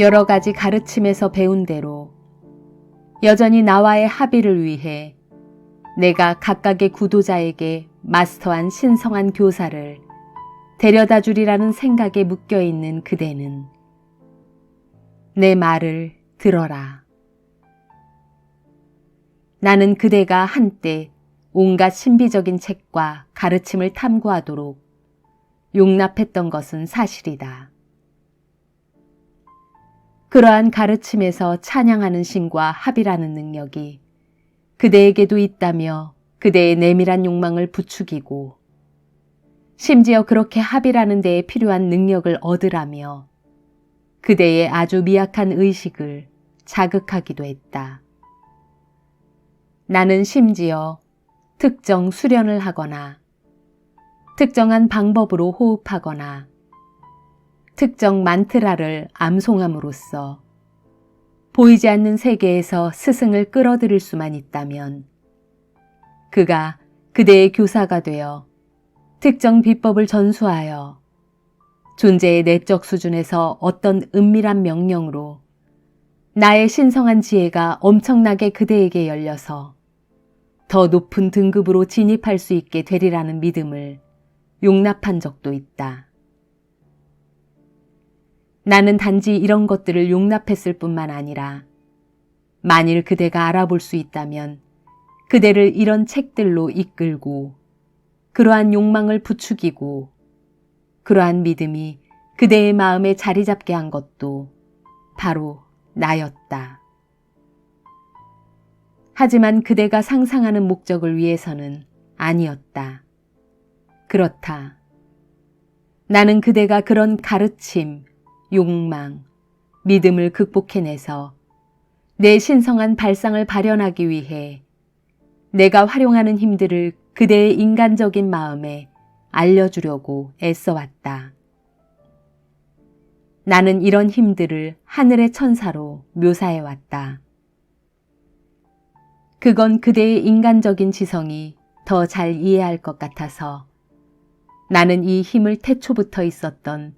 여러 가지 가르침에서 배운 대로 여전히 나와의 합의를 위해 내가 각각의 구도자에게 마스터한 신성한 교사를 데려다 주리라는 생각에 묶여 있는 그대는 내 말을 들어라. 나는 그대가 한때 온갖 신비적인 책과 가르침을 탐구하도록 용납했던 것은 사실이다. 그러한 가르침에서 찬양하는 신과 합이라는 능력이 그대에게도 있다며 그대의 내밀한 욕망을 부추기고 심지어 그렇게 합이라는 데에 필요한 능력을 얻으라며 그대의 아주 미약한 의식을 자극하기도 했다. 나는 심지어 특정 수련을 하거나 특정한 방법으로 호흡하거나 특정 만트라를 암송함으로써 보이지 않는 세계에서 스승을 끌어들일 수만 있다면 그가 그대의 교사가 되어 특정 비법을 전수하여 존재의 내적 수준에서 어떤 은밀한 명령으로 나의 신성한 지혜가 엄청나게 그대에게 열려서 더 높은 등급으로 진입할 수 있게 되리라는 믿음을 용납한 적도 있다. 나는 단지 이런 것들을 용납했을 뿐만 아니라 만일 그대가 알아볼 수 있다면 그대를 이런 책들로 이끌고 그러한 욕망을 부추기고 그러한 믿음이 그대의 마음에 자리 잡게 한 것도 바로 나였다. 하지만 그대가 상상하는 목적을 위해서는 아니었다. 그렇다. 나는 그대가 그런 가르침, 욕망, 믿음을 극복해내서 내 신성한 발상을 발현하기 위해 내가 활용하는 힘들을 그대의 인간적인 마음에 알려주려고 애써왔다. 나는 이런 힘들을 하늘의 천사로 묘사해왔다. 그건 그대의 인간적인 지성이 더 잘 이해할 것 같아서 나는 이 힘을 태초부터 있었던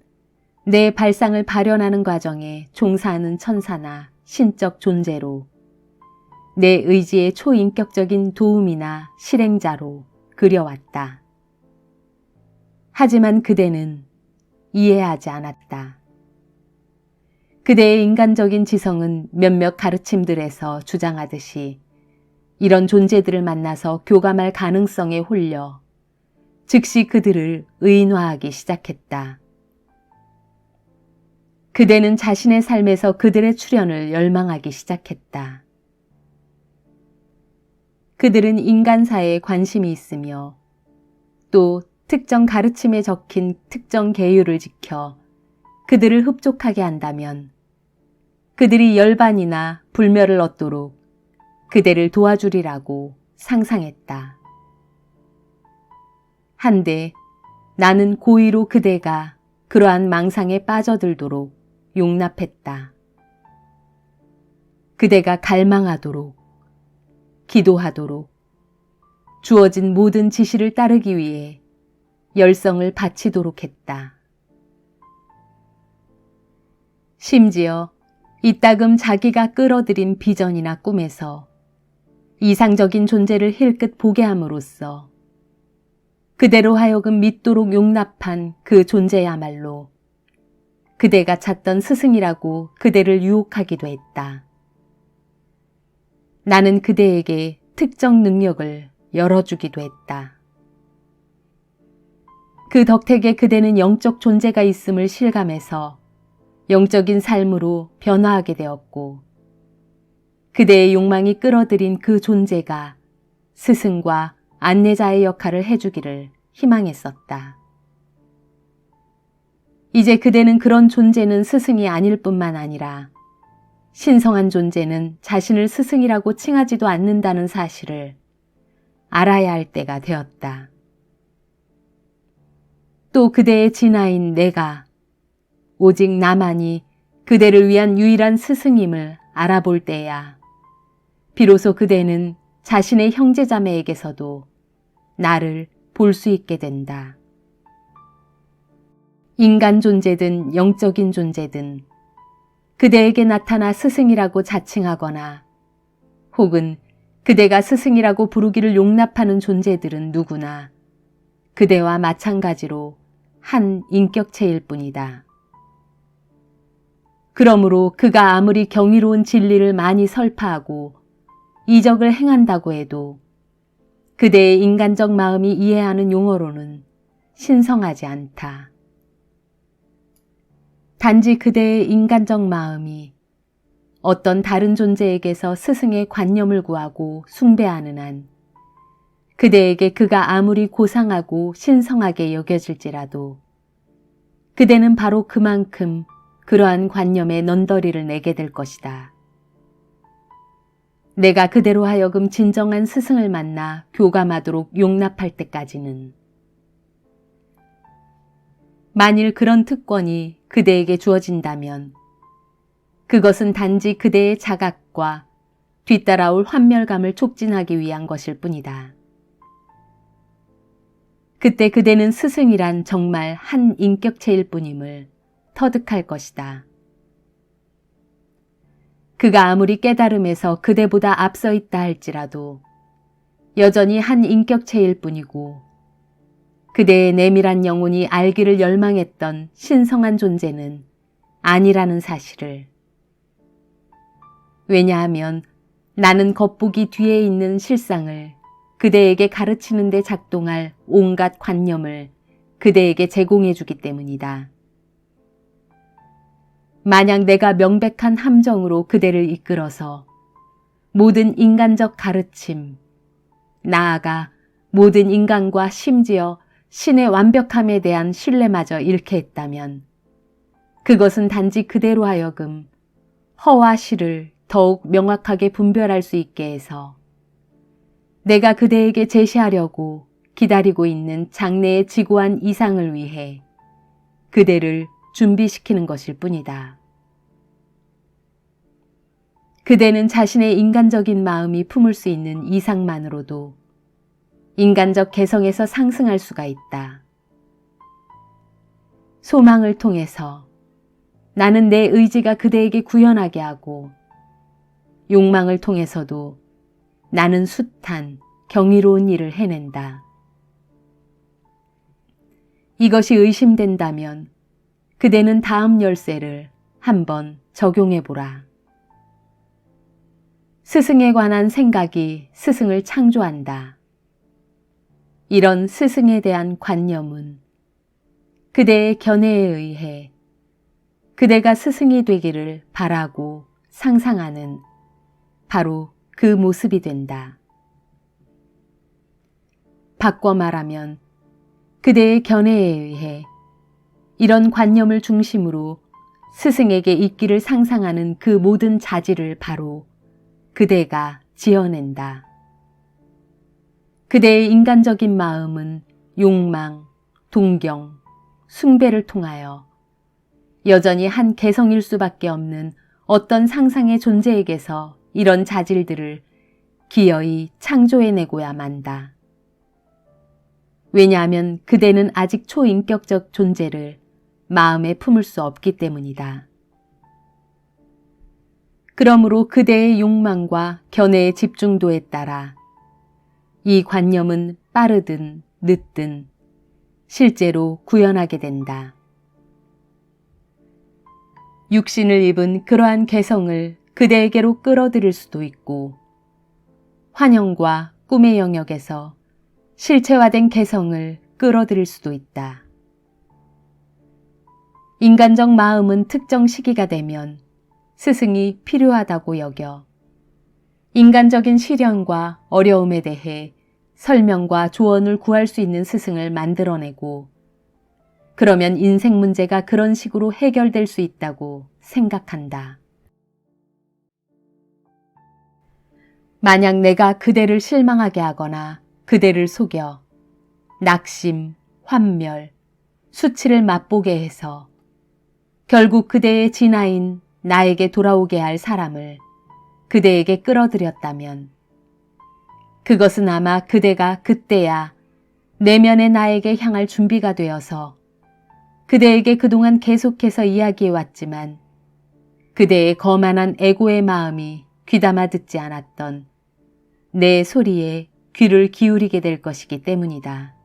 내 발상을 발현하는 과정에 종사하는 천사나 신적 존재로 내 의지의 초인격적인 도움이나 실행자로 그려왔다. 하지만 그대는 이해하지 않았다. 그대의 인간적인 지성은 몇몇 가르침들에서 주장하듯이 이런 존재들을 만나서 교감할 가능성에 홀려 즉시 그들을 의인화하기 시작했다. 그대는 자신의 삶에서 그들의 출현을 열망하기 시작했다. 그들은 인간사에 관심이 있으며 또 특정 가르침에 적힌 특정 계율을 지켜 그들을 흡족하게 한다면 그들이 열반이나 불멸을 얻도록 그대를 도와주리라고 상상했다. 한데 나는 고의로 그대가 그러한 망상에 빠져들도록 용납했다. 그대가 갈망하도록, 기도하도록, 주어진 모든 지시를 따르기 위해 열성을 바치도록 했다. 심지어 이따금 자기가 끌어들인 비전이나 꿈에서 이상적인 존재를 힐끗 보게 함으로써 그대로 하여금 믿도록 용납한 그 존재야말로 그대가 찾던 스승이라고 그대를 유혹하기도 했다. 나는 그대에게 특정 능력을 열어주기도 했다. 그 덕택에 그대는 영적 존재가 있음을 실감해서 영적인 삶으로 변화하게 되었고, 그대의 욕망이 끌어들인 그 존재가 스승과 안내자의 역할을 해주기를 희망했었다. 이제 그대는 그런 존재는 스승이 아닐 뿐만 아니라 신성한 존재는 자신을 스승이라고 칭하지도 않는다는 사실을 알아야 할 때가 되었다. 또 그대의 진아인 내가 오직 나만이 그대를 위한 유일한 스승임을 알아볼 때야 비로소 그대는 자신의 형제자매에게서도 나를 볼 수 있게 된다. 인간 존재든 영적인 존재든 그대에게 나타나 스승이라고 자칭하거나 혹은 그대가 스승이라고 부르기를 용납하는 존재들은 누구나 그대와 마찬가지로 한 인격체일 뿐이다. 그러므로 그가 아무리 경이로운 진리를 많이 설파하고 이적을 행한다고 해도 그대의 인간적 마음이 이해하는 용어로는 신성하지 않다. 단지 그대의 인간적 마음이 어떤 다른 존재에게서 스승의 관념을 구하고 숭배하는 한 그대에게 그가 아무리 고상하고 신성하게 여겨질지라도 그대는 바로 그만큼 그러한 관념에 넌더리를 내게 될 것이다. 내가 그대로 하여금 진정한 스승을 만나 교감하도록 용납할 때까지는 만일 그런 특권이 그대에게 주어진다면 그것은 단지 그대의 자각과 뒤따라올 환멸감을 촉진하기 위한 것일 뿐이다. 그때 그대는 스승이란 정말 한 인격체일 뿐임을 터득할 것이다. 그가 아무리 깨달음에서 그대보다 앞서 있다 할지라도 여전히 한 인격체일 뿐이고 그대의 내밀한 영혼이 알기를 열망했던 신성한 존재는 아니라는 사실을 왜냐하면 나는 겉보기 뒤에 있는 실상을 그대에게 가르치는 데 작동할 온갖 관념을 그대에게 제공해 주기 때문이다. 만약 내가 명백한 함정으로 그대를 이끌어서 모든 인간적 가르침, 나아가 모든 인간과 심지어 신의 완벽함에 대한 신뢰마저 잃게 했다면 그것은 단지 그대로 하여금 허와 실을 더욱 명확하게 분별할 수 있게 해서 내가 그대에게 제시하려고 기다리고 있는 장래의 지고한 이상을 위해 그대를 준비시키는 것일 뿐이다. 그대는 자신의 인간적인 마음이 품을 수 있는 이상만으로도 인간적 개성에서 상승할 수가 있다. 소망을 통해서 나는 내 의지가 그대에게 구현하게 하고 욕망을 통해서도 나는 숱한 경이로운 일을 해낸다. 이것이 의심된다면 그대는 다음 열쇠를 한번 적용해 보라. 스승에 관한 생각이 스승을 창조한다. 이런 스승에 대한 관념은 그대의 견해에 의해 그대가 스승이 되기를 바라고 상상하는 바로 그 모습이 된다. 바꿔 말하면 그대의 견해에 의해 이런 관념을 중심으로 스승에게 있기를 상상하는 그 모든 자질을 바로 그대가 지어낸다. 그대의 인간적인 마음은 욕망, 동경, 숭배를 통하여 여전히 한 개성일 수밖에 없는 어떤 상상의 존재에게서 이런 자질들을 기어이 창조해내고야 만다. 왜냐하면 그대는 아직 초인격적 존재를 마음에 품을 수 없기 때문이다. 그러므로 그대의 욕망과 견해의 집중도에 따라 이 관념은 빠르든 늦든 실제로 구현하게 된다. 육신을 입은 그러한 개성을 그대에게로 끌어들일 수도 있고 환영과 꿈의 영역에서 실체화된 개성을 끌어들일 수도 있다. 인간적 마음은 특정 시기가 되면 스승이 필요하다고 여겨 인간적인 시련과 어려움에 대해 설명과 조언을 구할 수 있는 스승을 만들어내고 그러면 인생 문제가 그런 식으로 해결될 수 있다고 생각한다. 만약 내가 그대를 실망하게 하거나 그대를 속여 낙심, 환멸, 수치를 맛보게 해서 결국 그대의 진아인 나에게 돌아오게 할 사람을 그대에게 끌어들였다면 그것은 아마 그대가 그때야 내면의 나에게 향할 준비가 되어서 그대에게 그동안 계속해서 이야기해 왔지만 그대의 거만한 애고의 마음이 귀담아 듣지 않았던 내 소리에 귀를 기울이게 될 것이기 때문이다.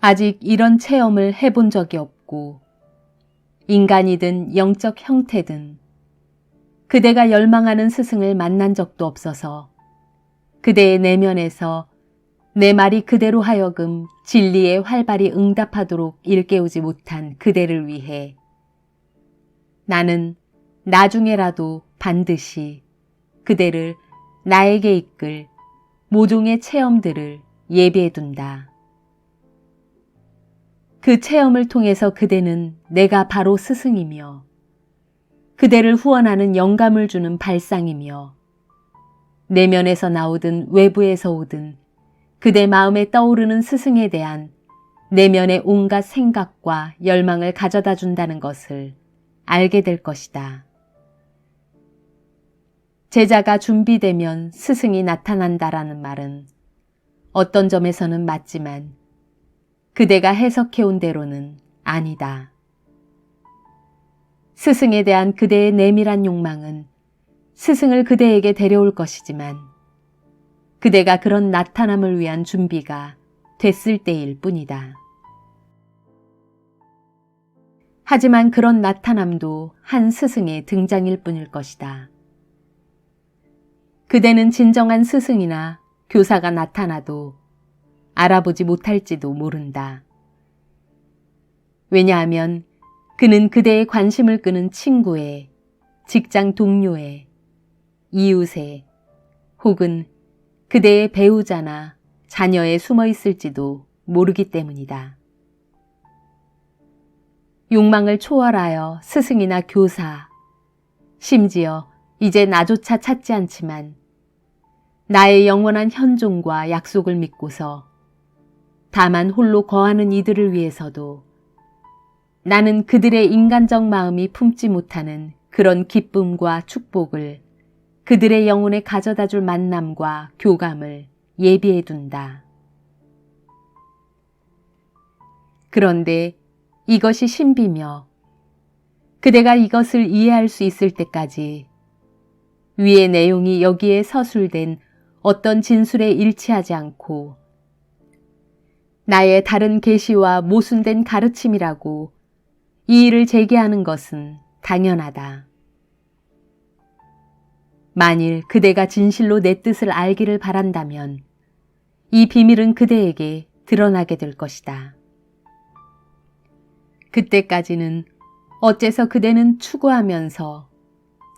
아직 이런 체험을 해본 적이 없고, 인간이든 영적 형태든 그대가 열망하는 스승을 만난 적도 없어서 그대의 내면에서 내 말이 그대로 하여금 진리에 활발히 응답하도록 일깨우지 못한 그대를 위해 나는 나중에라도 반드시 그대를 나에게 이끌 모종의 체험들을 예비해 둔다. 그 체험을 통해서 그대는 내가 바로 스승이며 그대를 후원하는 영감을 주는 발상이며 내면에서 나오든 외부에서 오든 그대 마음에 떠오르는 스승에 대한 내면의 온갖 생각과 열망을 가져다 준다는 것을 알게 될 것이다. 제자가 준비되면 스승이 나타난다라는 말은 어떤 점에서는 맞지만 그대가 해석해온 대로는 아니다. 스승에 대한 그대의 내밀한 욕망은 스승을 그대에게 데려올 것이지만 그대가 그런 나타남을 위한 준비가 됐을 때일 뿐이다. 하지만 그런 나타남도 한 스승의 등장일 뿐일 것이다. 그대는 진정한 스승이나 교사가 나타나도 알아보지 못할지도 모른다. 왜냐하면 그는 그대의 관심을 끄는 친구의, 직장 동료의, 이웃의, 혹은 그대의 배우자나 자녀에 숨어 있을지도 모르기 때문이다. 욕망을 초월하여 스승이나 교사, 심지어 이제 나조차 찾지 않지만 나의 영원한 현종과 약속을 믿고서 다만 홀로 거하는 이들을 위해서도 나는 그들의 인간적 마음이 품지 못하는 그런 기쁨과 축복을 그들의 영혼에 가져다 줄 만남과 교감을 예비해 둔다. 그런데 이것이 신비며 그대가 이것을 이해할 수 있을 때까지 위의 내용이 여기에 서술된 어떤 진술에 일치하지 않고 나의 다른 계시와 모순된 가르침이라고 이 일을 제기하는 것은 당연하다. 만일 그대가 진실로 내 뜻을 알기를 바란다면 이 비밀은 그대에게 드러나게 될 것이다. 그때까지는 어째서 그대는 추구하면서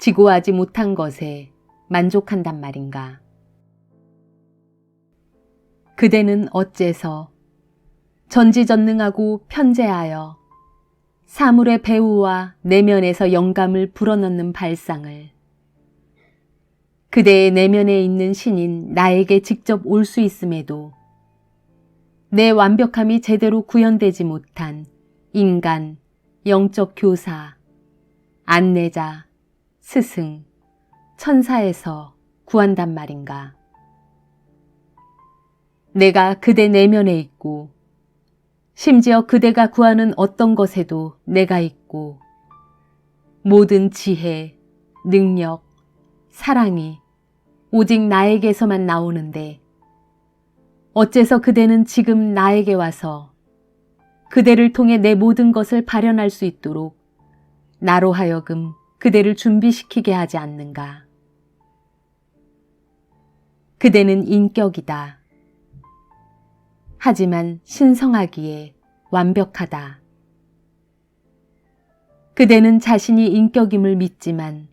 지고하지 못한 것에 만족한단 말인가. 그대는 어째서 전지전능하고 편재하여 사물의 배우와 내면에서 영감을 불어넣는 발상을 그대의 내면에 있는 신인 나에게 직접 올 수 있음에도 내 완벽함이 제대로 구현되지 못한 인간, 영적 교사, 안내자, 스승, 천사에서 구한단 말인가. 내가 그대 내면에 있고 심지어 그대가 구하는 어떤 것에도 내가 있고 모든 지혜, 능력, 사랑이 오직 나에게서만 나오는데 어째서 그대는 지금 나에게 와서 그대를 통해 내 모든 것을 발현할 수 있도록 나로 하여금 그대를 준비시키게 하지 않는가. 그대는 인격이다. 하지만 신성하기에 완벽하다. 그대는 자신이 인격임을 믿지만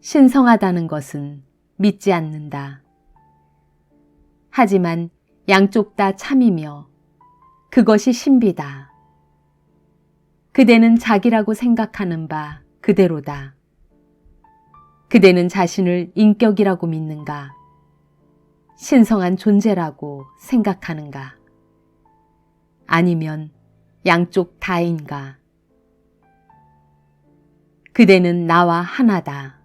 신성하다는 것은 믿지 않는다. 하지만 양쪽 다 참이며 그것이 신비다. 그대는 자기라고 생각하는 바 그대로다. 그대는 자신을 인격이라고 믿는가? 신성한 존재라고 생각하는가? 아니면 양쪽 다인가? 그대는 나와 하나다.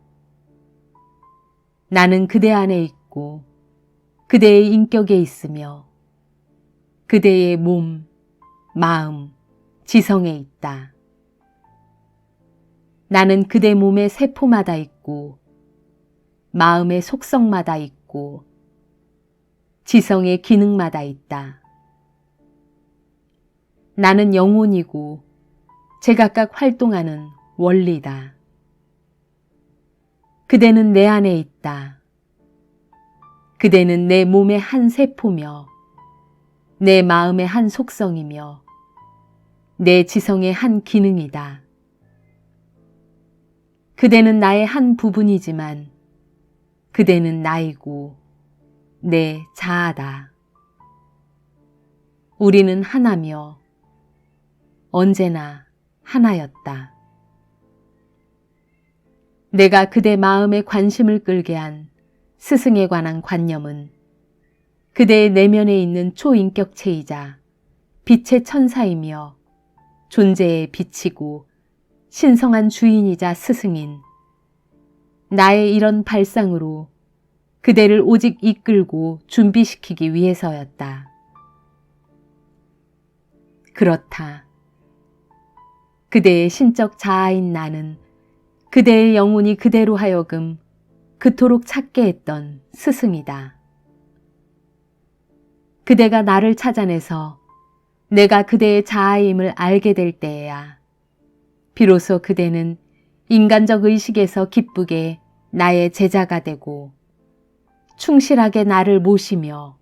나는 그대 안에 있고 그대의 인격에 있으며 그대의 몸, 마음, 지성에 있다. 나는 그대 몸의 세포마다 있고, 마음의 속성마다 있고, 지성의 기능마다 있다. 나는 영혼이고, 제각각 활동하는 원리다. 그대는 내 안에 있다. 그대는 내 몸의 한 세포며, 내 마음의 한 속성이며, 내 지성의 한 기능이다. 그대는 나의 한 부분이지만, 그대는 나이고, 내 자아다. 우리는 하나며, 언제나 하나였다. 내가 그대 마음에 관심을 끌게 한 스승에 관한 관념은 그대의 내면에 있는 초인격체이자 빛의 천사이며 존재의 빛이고 신성한 주인이자 스승인 나의 이런 발상으로 그대를 오직 이끌고 준비시키기 위해서였다. 그렇다. 그대의 신적 자아인 나는 그대의 영혼이 그대로 하여금 그토록 찾게 했던 스승이다. 그대가 나를 찾아내서 내가 그대의 자아임을 알게 될 때에야 비로소 그대는 인간적 의식에서 기쁘게 나의 제자가 되고 충실하게 나를 모시며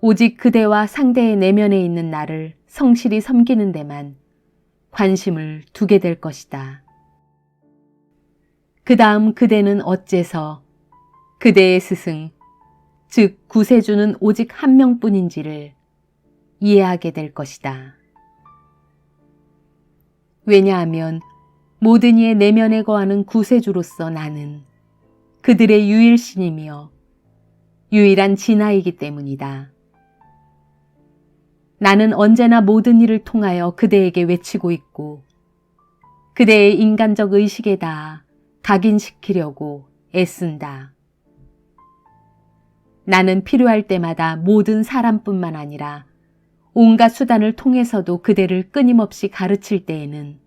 오직 그대와 상대의 내면에 있는 나를 성실히 섬기는 데만 관심을 두게 될 것이다. 그 다음 그대는 어째서 그대의 스승, 즉 구세주는 오직 한 명뿐인지를 이해하게 될 것이다. 왜냐하면 모든 이의 내면에 거하는 구세주로서 나는 그들의 유일신이며 유일한 진화이기 때문이다. 나는 언제나 모든 일을 통하여 그대에게 외치고 있고 그대의 인간적 의식에 다 각인시키려고 애쓴다. 나는 필요할 때마다 모든 사람뿐만 아니라 온갖 수단을 통해서도 그대를 끊임없이 가르칠 때에는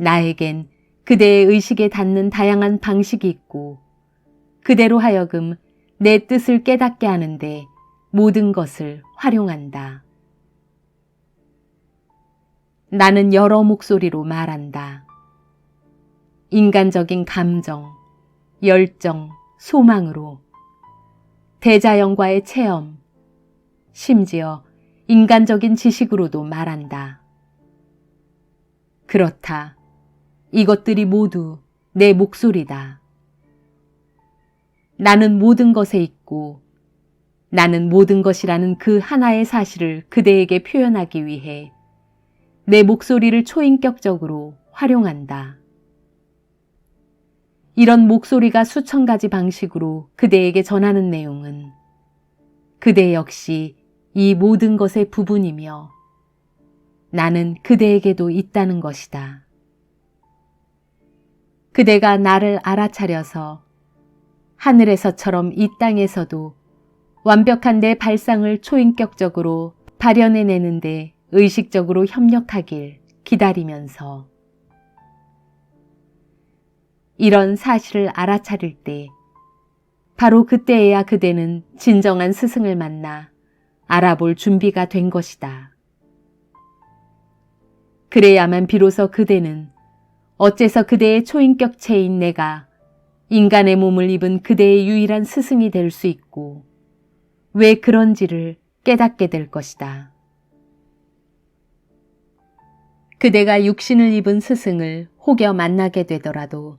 나에겐 그대의 의식에 닿는 다양한 방식이 있고 그대로 하여금 내 뜻을 깨닫게 하는데 모든 것을 활용한다. 나는 여러 목소리로 말한다. 인간적인 감정, 열정, 소망으로 대자연과의 체험, 심지어 인간적인 지식으로도 말한다. 그렇다. 이것들이 모두 내 목소리다. 나는 모든 것에 있고 나는 모든 것이라는 그 하나의 사실을 그대에게 표현하기 위해 내 목소리를 초인격적으로 활용한다. 이런 목소리가 수천 가지 방식으로 그대에게 전하는 내용은 그대 역시 이 모든 것의 부분이며 나는 그대에게도 있다는 것이다. 그대가 나를 알아차려서 하늘에서처럼 이 땅에서도 완벽한 내 발상을 초인격적으로 발현해내는데 의식적으로 협력하길 기다리면서 이런 사실을 알아차릴 때 바로 그때에야 그대는 진정한 스승을 만나 알아볼 준비가 된 것이다. 그래야만 비로소 그대는 어째서 그대의 초인격체인 내가 인간의 몸을 입은 그대의 유일한 스승이 될 수 있고 왜 그런지를 깨닫게 될 것이다. 그대가 육신을 입은 스승을 혹여 만나게 되더라도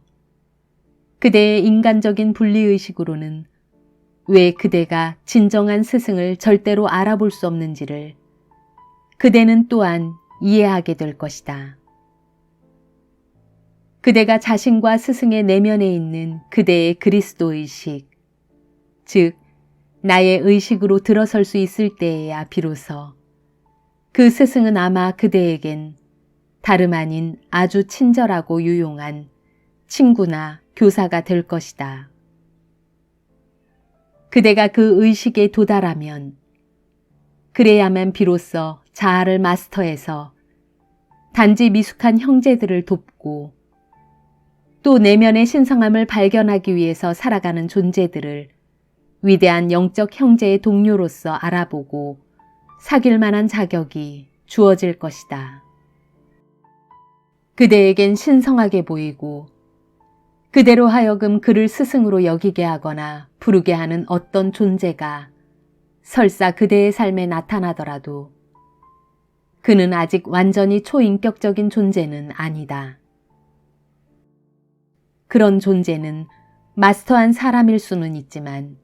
그대의 인간적인 분리의식으로는 왜 그대가 진정한 스승을 절대로 알아볼 수 없는지를 그대는 또한 이해하게 될 것이다. 그대가 자신과 스승의 내면에 있는 그대의 그리스도 의식, 즉, 나의 의식으로 들어설 수 있을 때에야 비로소 그 스승은 아마 그대에겐 다름 아닌 아주 친절하고 유용한 친구나 교사가 될 것이다. 그대가 그 의식에 도달하면 그래야만 비로소 자아를 마스터해서 단지 미숙한 형제들을 돕고 또 내면의 신성함을 발견하기 위해서 살아가는 존재들을 위대한 영적 형제의 동료로서 알아보고 사귈 만한 자격이 주어질 것이다. 그대에겐 신성하게 보이고 그대로 하여금 그를 스승으로 여기게 하거나 부르게 하는 어떤 존재가 설사 그대의 삶에 나타나더라도 그는 아직 완전히 초인격적인 존재는 아니다. 그런 존재는 마스터한 사람일 수는 있지만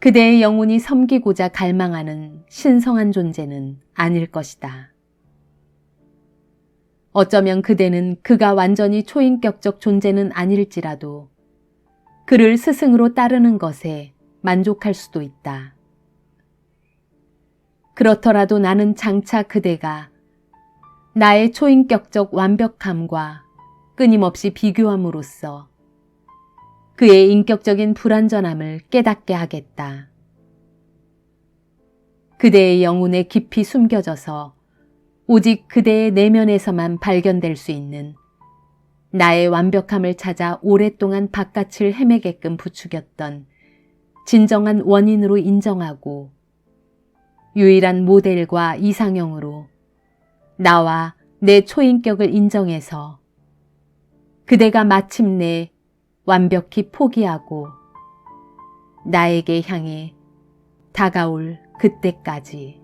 그대의 영혼이 섬기고자 갈망하는 신성한 존재는 아닐 것이다. 어쩌면 그대는 그가 완전히 초인격적 존재는 아닐지라도 그를 스승으로 따르는 것에 만족할 수도 있다. 그렇더라도 나는 장차 그대가 나의 초인격적 완벽함과 끊임없이 비교함으로써 그의 인격적인 불완전함을 깨닫게 하겠다. 그대의 영혼에 깊이 숨겨져서 오직 그대의 내면에서만 발견될 수 있는 나의 완벽함을 찾아 오랫동안 바깥을 헤매게끔 부추겼던 진정한 원인으로 인정하고 유일한 모델과 이상형으로 나와 내 초인격을 인정해서 그대가 마침내 완벽히 포기하고 나에게 향해 다가올 그때까지.